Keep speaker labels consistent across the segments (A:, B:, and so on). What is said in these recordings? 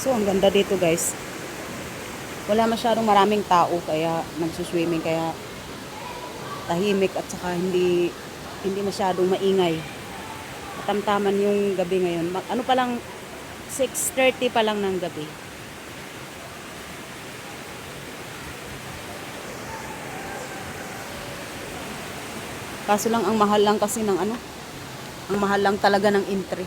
A: So, ang ganda dito guys. Wala masyadong maraming tao kaya nagsuswimming kaya tahimik at saka hindi hindi masyadong maingay. Katamtaman yung gabi ngayon. Ma- Ano pa lang 6:30 pa lang ng gabi. Kaso lang ang mahal lang kasi ng ano, ang mahal lang talaga ng entry.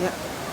A: Yeah.